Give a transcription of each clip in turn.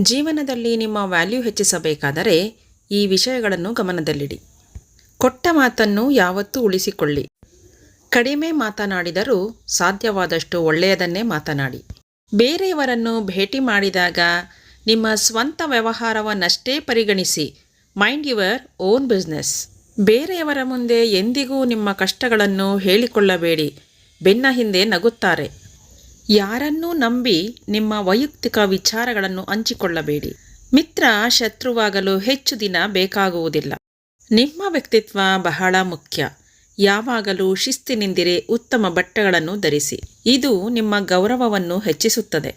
ಜೀವನದಲ್ಲಿ ನಿಮ್ಮ ವ್ಯಾಲ್ಯೂ ಹೆಚ್ಚಿಸಬೇಕಾದರೆ ಈ ವಿಷಯಗಳನ್ನು ಗಮನದಲ್ಲಿಡಿ. ಕೊಟ್ಟ ಮಾತನ್ನು ಯಾವತ್ತೂ ಉಳಿಸಿಕೊಳ್ಳಿ. ಕಡಿಮೆ ಮಾತನಾಡಿದರೂ ಸಾಧ್ಯವಾದಷ್ಟು ಒಳ್ಳೆಯದನ್ನೇ ಮಾತನಾಡಿ. ಬೇರೆಯವರನ್ನು ಭೇಟಿ ಮಾಡಿದಾಗ ನಿಮ್ಮ ಸ್ವಂತ ವ್ಯವಹಾರವನ್ನಷ್ಟೇ ಪರಿಗಣಿಸಿ. Mind your own business. ಬೇರೆಯವರ ಮುಂದೆ ಎಂದಿಗೂ ನಿಮ್ಮ ಕಷ್ಟಗಳನ್ನು ಹೇಳಿಕೊಳ್ಳಬೇಡಿ. ಬೆನ್ನ ಹಿಂದೆ ನಗುತ್ತಾರೆ. ಯಾರನ್ನೂ ನಂಬಿ ನಿಮ್ಮ ವೈಯಕ್ತಿಕ ವಿಚಾರಗಳನ್ನು ಹಂಚಿಕೊಳ್ಳಬೇಡಿ. ಮಿತ್ರ ಶತ್ರುವಾಗಲು ಹೆಚ್ಚು ದಿನ ಬೇಕಾಗುವುದಿಲ್ಲ. ನಿಮ್ಮ ವ್ಯಕ್ತಿತ್ವ ಬಹಳ ಮುಖ್ಯ. ಯಾವಾಗಲೂ ಶಿಸ್ತಿನಿಂದಿರೆ ಉತ್ತಮ ಬಟ್ಟೆಗಳನ್ನು ಧರಿಸಿ. ಇದು ನಿಮ್ಮ ಗೌರವವನ್ನು ಹೆಚ್ಚಿಸುತ್ತದೆ.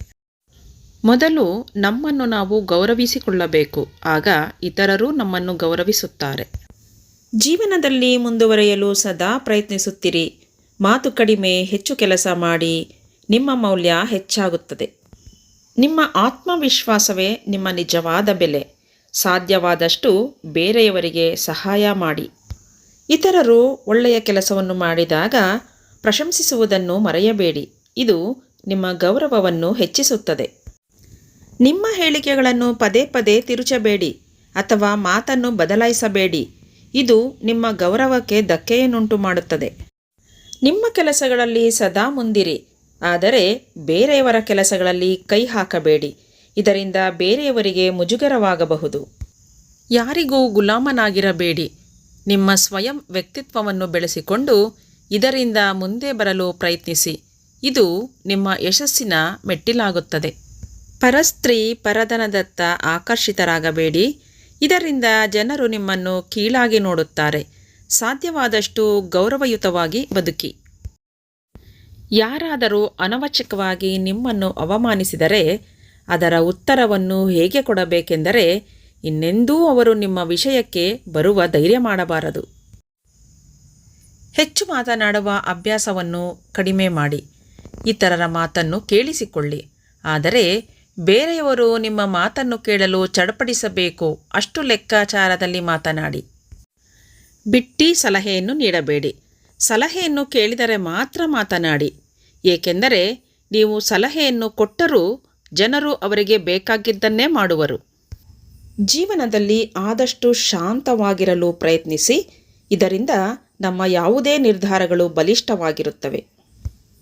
ಮೊದಲು ನಮ್ಮನ್ನು ನಾವು ಗೌರವಿಸಿಕೊಳ್ಳಬೇಕು. ಆಗ ಇತರರು ನಮ್ಮನ್ನು ಗೌರವಿಸುತ್ತಾರೆ. ಜೀವನದಲ್ಲಿ ಮುಂದುವರೆಯಲು ಸದಾ ಪ್ರಯತ್ನಿಸುತ್ತಿರಿ. ಮಾತು ಕಡಿಮೆ, ಹೆಚ್ಚು ಕೆಲಸ ಮಾಡಿ. ನಿಮ್ಮ ಮೌಲ್ಯ ಹೆಚ್ಚಾಗುತ್ತದೆ. ನಿಮ್ಮ ಆತ್ಮವಿಶ್ವಾಸವೇ ನಿಮ್ಮ ನಿಜವಾದ ಬೆಲೆ. ಸಾಧ್ಯವಾದಷ್ಟು ಬೇರೆಯವರಿಗೆ ಸಹಾಯ ಮಾಡಿ. ಇತರರು ಒಳ್ಳೆಯ ಕೆಲಸವನ್ನು ಮಾಡಿದಾಗ ಪ್ರಶಂಸಿಸುವುದನ್ನು ಮರೆಯಬೇಡಿ. ಇದು ನಿಮ್ಮ ಗೌರವವನ್ನು ಹೆಚ್ಚಿಸುತ್ತದೆ. ನಿಮ್ಮ ಹೇಳಿಕೆಗಳನ್ನು ಪದೇ ಪದೇ ತಿರುಚಬೇಡಿ ಅಥವಾ ಮಾತನ್ನು ಬದಲಾಯಿಸಬೇಡಿ. ಇದು ನಿಮ್ಮ ಗೌರವಕ್ಕೆ ಧಕ್ಕೆಯನ್ನುಂಟು ಮಾಡುತ್ತದೆ ನಿಮ್ಮ ಕೆಲಸಗಳಲ್ಲಿ ಸದಾ ಮುಂದಿರಿ. ಆದರೆ ಬೇರೆಯವರ ಕೆಲಸಗಳಲ್ಲಿ ಕೈ ಹಾಕಬೇಡಿ. ಇದರಿಂದ ಬೇರೆಯವರಿಗೆ ಮುಜುಗರವಾಗಬಹುದು. ಯಾರಿಗೂ ಗುಲಾಮನಾಗಿರಬೇಡಿ. ನಿಮ್ಮ ಸ್ವಯಂ ವ್ಯಕ್ತಿತ್ವವನ್ನು ಬೆಳೆಸಿಕೊಂಡು ಇದರಿಂದ ಮುಂದೆ ಬರಲು ಪ್ರಯತ್ನಿಸಿ. ಇದು ನಿಮ್ಮ ಯಶಸ್ಸಿನ ಮೆಟ್ಟಿಲಾಗುತ್ತದೆ. ಪರಸ್ತ್ರೀ ಪರಧನದತ್ತ ಆಕರ್ಷಿತರಾಗಬೇಡಿ. ಇದರಿಂದ ಜನರು ನಿಮ್ಮನ್ನು ಕೀಳಾಗಿ ನೋಡುತ್ತಾರೆ. ಸಾಧ್ಯವಾದಷ್ಟು ಗೌರವಯುತವಾಗಿ ಬದುಕಿ. ಯಾರಾದರೂ ಅನವಶ್ಯಕವಾಗಿ ನಿಮ್ಮನ್ನು ಅವಮಾನಿಸಿದರೆ ಅದರ ಉತ್ತರವನ್ನು ಹೇಗೆ ಕೊಡಬೇಕೆಂದರೆ ಇನ್ನೆಂದೂ ಅವರು ನಿಮ್ಮ ವಿಷಯಕ್ಕೆ ಬರುವ ಧೈರ್ಯ ಮಾಡಬಾರದು. ಹೆಚ್ಚು ಮಾತನಾಡುವ ಅಭ್ಯಾಸವನ್ನು ಕಡಿಮೆ ಮಾಡಿ, ಇತರರ ಮಾತನ್ನು ಕೇಳಿಸಿಕೊಳ್ಳಿ. ಆದರೆ ಬೇರೆಯವರು ನಿಮ್ಮ ಮಾತನ್ನು ಕೇಳಲು ಚಡಪಡಿಸಬೇಕು ಅಷ್ಟು ಲೆಕ್ಕಾಚಾರದಲ್ಲಿ ಮಾತನಾಡಿ. ಬಿಟ್ಟಿ ಸಲಹೆಯನ್ನು ನೀಡಬೇಡಿ. ಸಲಹೆಯನ್ನು ಕೇಳಿದರೆ ಮಾತ್ರ ಮಾತನಾಡಿ. ಏಕೆಂದರೆ ನೀವು ಸಲಹೆಯನ್ನು ಕೊಟ್ಟರೂ ಜನರು ಅವರಿಗೆ ಬೇಕಾಗಿದ್ದನ್ನೇ ಮಾಡುವರು. ಜೀವನದಲ್ಲಿ ಆದಷ್ಟು ಶಾಂತವಾಗಿರಲು ಪ್ರಯತ್ನಿಸಿ, ಇದರಿಂದ ನಮ್ಮ ಯಾವುದೇ ನಿರ್ಧಾರಗಳು ಬಲಿಷ್ಠವಾಗಿರುತ್ತವೆ.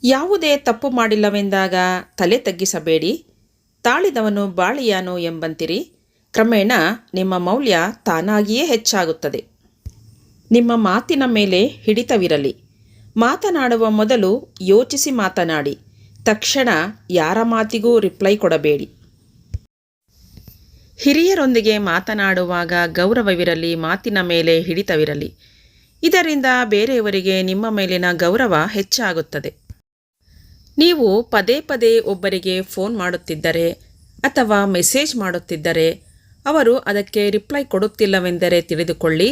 ಯಾವುದೇ ತಪ್ಪು ಮಾಡಿಲ್ಲವೆಂದಾಗ ತಲೆ ತಗ್ಗಿಸಬೇಡಿ. ತಾಳಿದವನು ಬಾಳಿಯಾನು ಎಂಬಂತಿರಿ. ಕ್ರಮೇಣ ನಿಮ್ಮ ಮೌಲ್ಯ ತಾನಾಗಿಯೇ ಹೆಚ್ಚಾಗುತ್ತದೆ. ನಿಮ್ಮ ಮಾತಿನ ಮೇಲೆ ಹಿಡಿತವಿರಲಿ. ಮಾತನಾಡುವ ಮೊದಲು ಯೋಚಿಸಿ ಮಾತನಾಡಿ, ತಕ್ಷಣ ಯಾರ ಮಾತಿಗೂ ರಿಪ್ಲೈ ಕೊಡಬೇಡಿ. ಹಿರಿಯರೊಂದಿಗೆ ಮಾತನಾಡುವಾಗ ಗೌರವವಿರಲಿ, ಮಾತಿನ ಮೇಲೆ ಹಿಡಿತವಿರಲಿ. ಇದರಿಂದ ಬೇರೆಯವರಿಗೆ ನಿಮ್ಮ ಮೇಲಿನ ಗೌರವ ಹೆಚ್ಚಾಗುತ್ತದೆ. ನೀವು ಪದೇ ಪದೇ ಒಬ್ಬರಿಗೆ ಫೋನ್ ಮಾಡುತ್ತಿದ್ದರೆ ಅಥವಾ ಮೆಸೇಜ್ ಮಾಡುತ್ತಿದ್ದರೆ ಅವರು ಅದಕ್ಕೆ ರಿಪ್ಲೈ ಕೊಡುತ್ತಿಲ್ಲವೆಂದರೆ ತಿಳಿದುಕೊಳ್ಳಿ,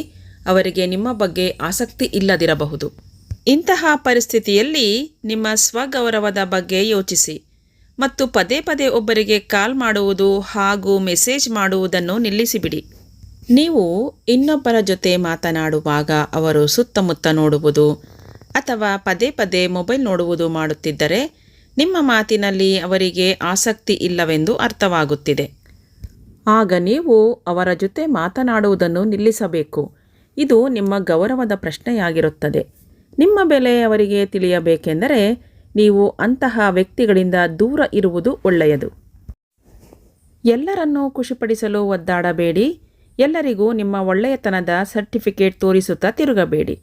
ಅವರಿಗೆ ನಿಮ್ಮ ಬಗ್ಗೆ ಆಸಕ್ತಿ ಇಲ್ಲದಿರಬಹುದು. ಇಂತಹ ಪರಿಸ್ಥಿತಿಯಲ್ಲಿ ನಿಮ್ಮ ಸ್ವಗೌರವದ ಬಗ್ಗೆ ಯೋಚಿಸಿ ಮತ್ತು ಪದೇ ಪದೇ ಒಬ್ಬರಿಗೆ ಕಾಲ್ ಮಾಡುವುದು ಹಾಗೂ ಮೆಸೇಜ್ ಮಾಡುವುದನ್ನು ನಿಲ್ಲಿಸಿಬಿಡಿ. ನೀವು ಇನ್ನೊಬ್ಬರ ಜೊತೆ ಮಾತನಾಡುವಾಗ ಅವರು ಸುತ್ತಮುತ್ತ ನೋಡುವುದು ಅಥವಾ ಪದೇ ಪದೇ ಮೊಬೈಲ್ ನೋಡುವುದು ಮಾಡುತ್ತಿದ್ದರೆ ನಿಮ್ಮ ಮಾತಿನಲ್ಲಿ ಅವರಿಗೆ ಆಸಕ್ತಿ ಇಲ್ಲವೆಂದು ಅರ್ಥವಾಗುತ್ತಿದೆ. ಆಗ ನೀವು ಅವರ ಜೊತೆ ಮಾತನಾಡುವುದನ್ನು ನಿಲ್ಲಿಸಬೇಕು. ಇದು ನಿಮ್ಮ ಗೌರವದ ಪ್ರಶ್ನೆಯಾಗಿರುತ್ತದೆ. ನಿಮ್ಮ ಬೆಲೆ ಅವರಿಗೆ ತಿಳಿಯಬೇಕೆಂದರೆ ನೀವು ಅಂತಹ ವ್ಯಕ್ತಿಗಳಿಂದ ದೂರ ಇರುವುದು ಒಳ್ಳೆಯದು. ಎಲ್ಲರನ್ನೂ ಖುಷಿಪಡಿಸಲು ಒದ್ದಾಡಬೇಡಿ. ಎಲ್ಲರಿಗೂ ನಿಮ್ಮ ಒಳ್ಳೆಯತನದ ಸರ್ಟಿಫಿಕೇಟ್ ತೋರಿಸುತ್ತಾ ತಿರುಗಬೇಡಿ.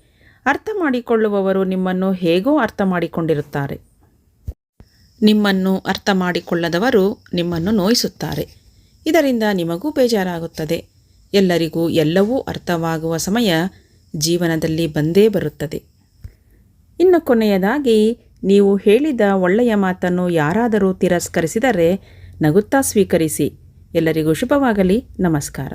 ಅರ್ಥ ಮಾಡಿಕೊಳ್ಳುವವರು ನಿಮ್ಮನ್ನು ಹೇಗೋ ಅರ್ಥ ಮಾಡಿಕೊಂಡಿರುತ್ತಾರೆ. ನಿಮ್ಮನ್ನು ಅರ್ಥ ಮಾಡಿಕೊಳ್ಳದವರು ನಿಮ್ಮನ್ನು ನೋಯಿಸುತ್ತಾರೆ. ಇದರಿಂದ ನಿಮಗೂ ಬೇಜಾರಾಗುತ್ತದೆ. ಎಲ್ಲರಿಗೂ ಎಲ್ಲವೂ ಅರ್ಥವಾಗುವ ಸಮಯ ಜೀವನದಲ್ಲಿ ಬಂದೇ ಬರುತ್ತದೆ. ಇನ್ನು ಕೊನೆಯದಾಗಿ ನೀವು ಹೇಳಿದ ಒಳ್ಳೆಯ ಮಾತನ್ನು ಯಾರಾದರೂ ತಿರಸ್ಕರಿಸಿದರೆ ನಗುತ್ತಾ ಸ್ವೀಕರಿಸಿ. ಎಲ್ಲರಿಗೂ ಶುಭವಾಗಲಿ. ನಮಸ್ಕಾರ.